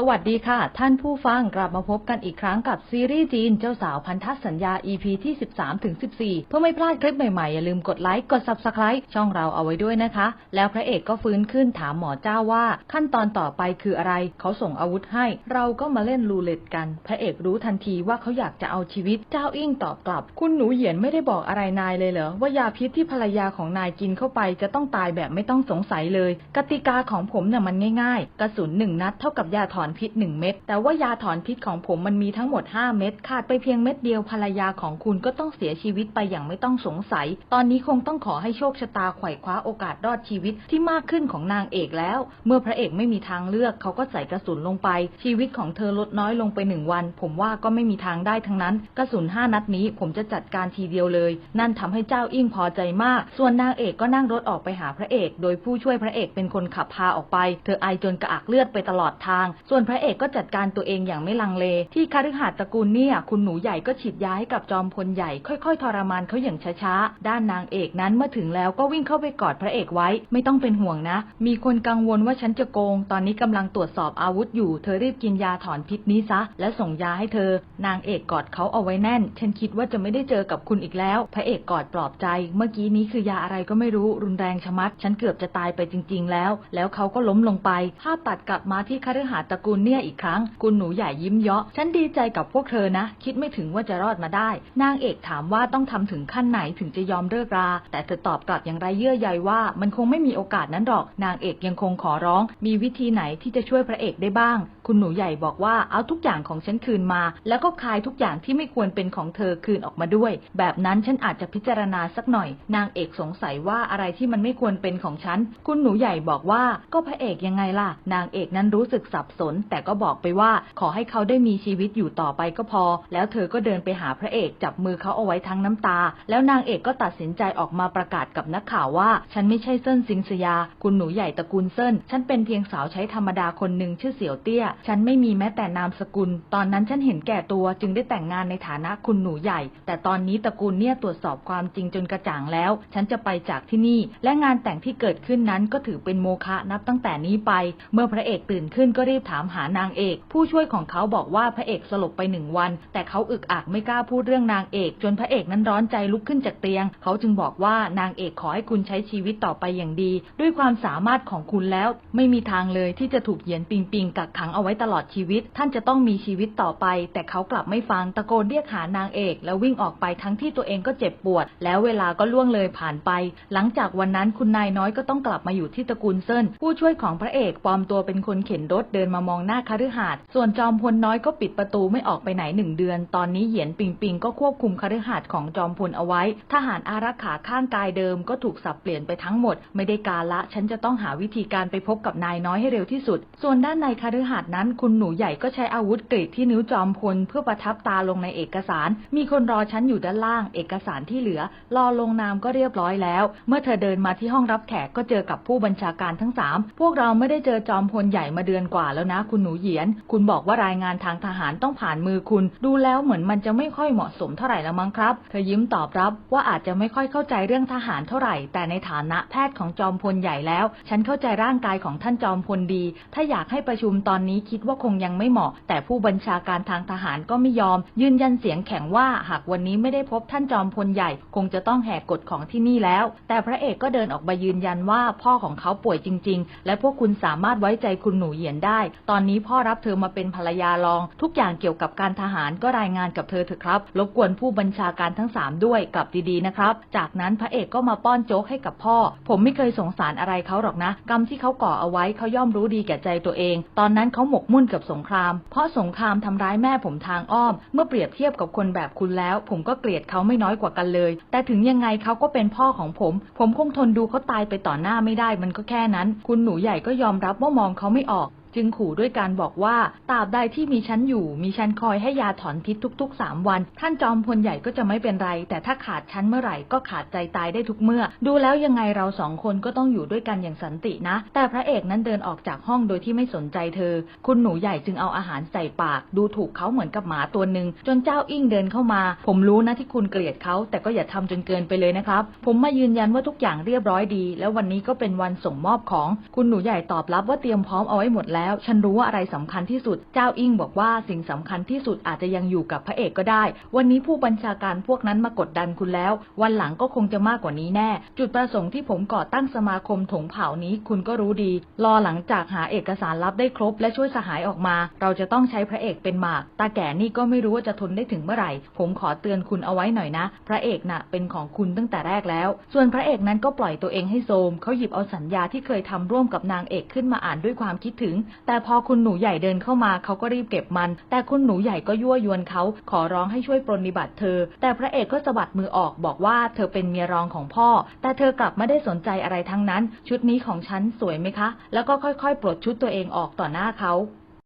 สวัสดีค่ะ ท่านผู้ฟังกลับมาพบกันอีกครั้งกับซีรีส์จีนเจ้าสาวพันธสัญญา EP ที่ 13ถึง14 เพื่อไม่พลาดคลิปใหม่ๆ อย่าลืมกดไลค์กด Subscribe ช่องเราเอาไว้ด้วยนะคะ แล้วพระเอกก็ฟื้นขึ้นถามหมอเจ้าว่า ขั้นตอนต่อไปคืออะไร เขาส่งอาวุธให้ เราก็มาเล่นรูเล็ตกัน พระเอกรู้ทันทีว่าเขาอยากจะเอาชีวิต เจ้าอิ่งตอบกลับ คุณหนูเหยียนไม่ได้บอกอะไรนายเลยเหรอว่ายาพิษที่ภรรยาของนายกินเข้าไป จะต้องตายแบบไม่ต้องสงสัยเลย กติกาของผมเนี่ยมันง่าย ๆ กระสุนหนึ่งนัดเท่ากับยาถอนพิษหนึ่งเม็ด แต่ว่ายาถอนพิษของผมมันมีทั้งหมด 5 เม็ด ขาดไปเพียงเม็ดเดียวภรรยาของคุณก็ต้องเสียชีวิตไปอย่างไม่ต้องสงสัย ตอนนี้คงต้องขอให้โชคชะตาไขว่คว้าโอกาสรอดชีวิตที่มากขึ้นของนางเอกแล้ว เมื่อพระเอกไม่มีทางเลือกเขาก็ใส่กระสุนลงไป ชีวิตของเธอลดน้อยลงไปหนึ่งวัน ผมว่าก็ไม่มีทางได้ทั้งนั้น กระสุนห้านัดนี้ผมจะจัดการทีเดียวเลย นั่นทำให้เจ้าอิ่งพอใจมาก ส่วนนางเอกก็นั่งรถออกไปหาพระเอก โดยผู้ช่วยพระเอกเป็นคนขับพาออกไป เธอไอจนกระอักเลือดไปตลอดทางส่วนพระเอกก็จัดการตัวเองอย่างไม่ลังเล ที่คฤหาสน์ตระกูลเนี่ย คุณหนูใหญ่ก็ฉีดยาให้กับจอมพลใหญ่ ค่อยๆ ทรมานเขาอย่างช้าๆ ด้านนางเอกนั้นเมื่อถึงแล้วก็วิ่งเข้าไปกอดพระเอกไว้ ไม่ต้องเป็นห่วงนะ มีคนกังวลว่าฉันจะโกง ตอนนี้กำลังตรวจสอบอาวุธอยู่ เธอรีบกินยาถอนพิษนี้ซะ และส่งยาให้เธอ นางเอกกอดเขาเอาไว้แน่น ฉันคิดว่าจะไม่ได้เจอกับคุณอีกแล้ว พระเอกกอดปลอบใจ เมื่อกี้นี้คือยาอะไรก็ไม่รู้รุนแรงชะมัด ฉันเกือบจะตายไปจริง ๆ แล้ว แล้วเขาก็ล้มลงไป ภาพตัดกลับมาที่คฤหาสน์ตระกูลเนี่ยอีกครั้ง คุณหนูใหญ่ยิ้มเยาะ ฉันดีใจกับพวกเธอนะ คิดไม่ถึงว่าจะรอดมาได้ นางเอกถามว่าต้องทำถึงขั้นไหนถึงจะยอมเลิกรา แต่เธอตอบกลับอย่างไรเยื่อใยว่า มันคงไม่มีโอกาสนั้นหรอก นางเอกยังคงขอร้อง มีวิธีไหนที่จะช่วยพระเอกได้บ้าง คุณหนูใหญ่บอกว่าเอาทุกอย่างของฉันคืนมา แล้วก็คายทุกอย่างที่ไม่ควรเป็นของเธอคืนออกมาด้วย แบบนั้นฉันอาจจะพิจารณาสักหน่อย นางเอกสงสัยว่าอะไรที่มันไม่ควรเป็นของฉัน คุณหนูใหญ่บอกว่าก็พระเอกยังไงล่ะ นางเอกนั้นรู้สึกสับสน แต่ก็บอกไปว่าขอให้เขาได้มีชีวิตอยู่ต่อไปก็พอ แล้วเธอก็เดินไปหาพระเอกจับมือเขาเอาไว้ทั้งน้ำตา แล้วนางเอกก็ตัดสินใจออกมาประกาศกับนักข่าวว่า ฉันไม่ใช่เซินซิงสยา คุณหนูใหญ่ตระกูลเซินฉันเป็นเพียงสาวใช้ธรรมดาคนหนึ่งชื่อเสี่ยวเตี้ยฉันไม่มีแม้แต่นามสกุล ตอนนั้นฉันเห็นแก่ตัวจึงได้แต่งงานในฐานะคุณหนูใหญ่ แต่ตอนนี้ตระกูลเนี่ยตรวจสอบความจริงจนกระจ่างแล้ว ฉันจะไปจากที่นี่ และงานแต่งที่เกิดขึ้นนั้นก็ถือเป็นโมฆะนับตั้งแต่นี้ไป เมื่อพระเอกตื่นขึ้นก็รีบถามหานางเอก ผู้ช่วยของเขาบอกว่าพระเอกสลบไปหนึ่งวัน แต่เขาอึกอักไม่กล้าพูดเรื่องนางเอก จนพระเอกนั้นร้อนใจลุกขึ้นจากเตียง เขาจึงบอกว่านางเอกขอให้คุณใช้ชีวิตต่อไปอย่างดี ด้วยความสามารถของคุณแล้ว ไม่มีทางเลยที่จะถูกเหยียนปิงปิงกักขังเอาไว้ตลอดชีวิต ท่านจะต้องมีชีวิตต่อไป แต่เขากลับไม่ฟังตะโกนเรียกหานางเอก แล้ววิ่งออกไปทั้งที่ตัวเองก็เจ็บปวด แล้วเวลาก็ล่วงเลยผ่านไป หลังจากวันนั้นคุณนายน้อยก็ต้องกลับมาอยู่ที่ตระกูลเซินผู้ช่วยของพระเอกปลอมตัวเป็นคนเข็นรถเดินมามองหน้าคฤหาสน์ส่วนจอมพลน้อยก็ปิดประตูไม่ออกไปไหนหนึ่งเดือน ตอนนี้เหยียนปิงปิงก็ควบคุมคฤหาสน์ของจอมพลเอาไว้ ทหารอารักขาข้างกายเดิมก็ถูกสับเปลี่ยนไปทั้งหมด ไม่ได้การละ ฉันจะต้องหาวิธีการไปพบกับนายน้อยให้เร็วที่สุด ส่วนด้านในคฤหาสน์นั้นคุณหนูใหญ่ก็ใช้อาวุธกรีดที่นิ้วจอมพลเพื่อประทับตาลงในเอกสาร มีคนรอฉันอยู่ด้านล่าง เอกสารที่เหลือ รอลงนามก็เรียบร้อยแล้ว เมื่อเธอเดินมาที่ห้องรับแขกก็เจอกับผู้บัญชาการทั้งสามพวกเราไม่ได้เจอจอมพลใหญ่มาเดือนกว่าแล้วนะ คุณหนูเหยียน คุณบอกว่ารายงานทางทหารต้องผ่านมือคุณ ดูแล้วเหมือนมันจะไม่ค่อยเหมาะสมเท่าไหร่แล้วมั้งครับ เธอยิ้มตอบรับว่าอาจจะไม่ค่อยเข้าใจเรื่องทหารเท่าไหร่ แต่ในฐานะแพทย์ของจอมพลใหญ่แล้ว ฉันเข้าใจร่างกายของท่านจอมพลดี ถ้าอยากให้ประชุมตอนนี้คิดว่าคงยังไม่เหมาะ แต่ผู้บัญชาการทางทหารก็ไม่ยอม ยืนยันเสียงแข็งว่าหากวันนี้ไม่ได้พบท่านจอมพลใหญ่ คงจะต้องแหกกฎของที่นี่แล้ว แต่พระเอกก็เดินออกมายืนยันว่าพ่อของเขาป่วยจริง ๆ และพวกคุณสามารถไว้ใจคุณหนูเหยียนได้ ตอนนี้พ่อรับเธอมาเป็นภรรยารอง ทุกอย่างเกี่ยวกับการทหารก็รายงานกับเธอเถอะครับ รบกวนผู้บัญชาการทั้งสามด้วยกลับดีๆนะครับ จากนั้นพระเอกก็มาป้อนโจ๊กให้กับพ่อ ผมไม่เคยสงสารอะไรเขาหรอกนะ กรรมที่เขาก่อเอาไว้เขาย่อมรู้ดีแก่ใจตัวเอง ตอนนั้นเขาหมกมุ่นกับสงคราม เพราะสงครามทำร้ายแม่ผมทางอ้อม เมื่อเปรียบเทียบกับคนแบบคุณแล้ว ผมก็เกลียดเขาไม่น้อยกว่ากันเลย แต่ถึงยังไงเขาก็เป็นพ่อของผม ผมคงทนดูเขาตายไปต่อหน้าไม่ได้มันก็แค่นั้น คุณหนูใหญ่ก็ยอมรับว่ามองเขาไม่ออก จึงขู่ด้วยการบอกว่าตราบใดที่มีฉันอยู่ มีฉันคอยให้ยาถอนพิษทุก ๆ 3 วัน ท่านจอมพลใหญ่ก็จะไม่เป็นไร แต่ถ้าขาดฉันเมื่อไหร่ก็ขาดใจตายได้ทุกเมื่อ ดูแล้วยังไงเราสองคนก็ต้องอยู่ด้วยกันอย่างสันตินะ แต่พระเอกนั้นเดินออกจากห้องโดยที่ไม่สนใจเธอ คุณหนูใหญ่จึงเอาอาหารใส่ปาก ดูถูกเขาเหมือนกับหมาตัวหนึ่งจนเจ้าอิ่งเดินเข้ามา ผมรู้นะที่คุณเกลียดเขาแต่ก็อย่าทำจนเกินไปเลยนะครับ ผมมายืนยันว่าทุกอย่างเรียบร้อยดี แล้ววันนี้ก็เป็นวันส่งมอบของ คุณหนูใหญ่ตอบรับว่าเตรียมพร้อมเอาไว้หมดแล้วแล้วฉันรู้ว่าอะไรสำคัญที่สุด เจ้าอิงบอกว่าสิ่งสำคัญที่สุดอาจจะยังอยู่กับพระเอกก็ได้ วันนี้ผู้บัญชาการพวกนั้นมากดดันคุณแล้ว วันหลังก็คงจะมากกว่านี้แน่ จุดประสงค์ที่ผมก่อตั้งสมาคมถงเผานี้คุณก็รู้ดี รอหลังจากหาเอกสารลับได้ครบ และช่วยสหายออกมา เราจะต้องใช้พระเอกเป็นหมาก ตาแก่นี่ก็ไม่รู้ว่าจะทนได้ถึงเมื่อไหร่ ผมขอเตือนคุณเอาไว้หน่อยนะ พระเอกน่ะเป็นของคุณตั้งแต่แรกแล้ว ส่วนพระเอกนั้นก็ปล่อยตัวเองให้โทรมเขาหยิบเอาสัญญาที่เคยทำร่วมกับนางเอกขึ้นมาอ่านด้วยความคิดถึงแต่พอคุณหนูใหญ่เดินเข้ามาเขาก็รีบเก็บมัน แต่คุณหนูใหญ่ก็ยั่วยวนเขาขอร้องให้ช่วยปรนนิบัติเธอ แต่พระเอกก็สะบัดมือออกบอกว่าเธอเป็นเมียรองของพ่อ แต่เธอกลับไม่ได้สนใจอะไรทั้งนั้น ชุดนี้ของฉันสวยไหมคะ แล้วก็ค่อยๆ ปลดชุดตัวเองออกต่อหน้าเขา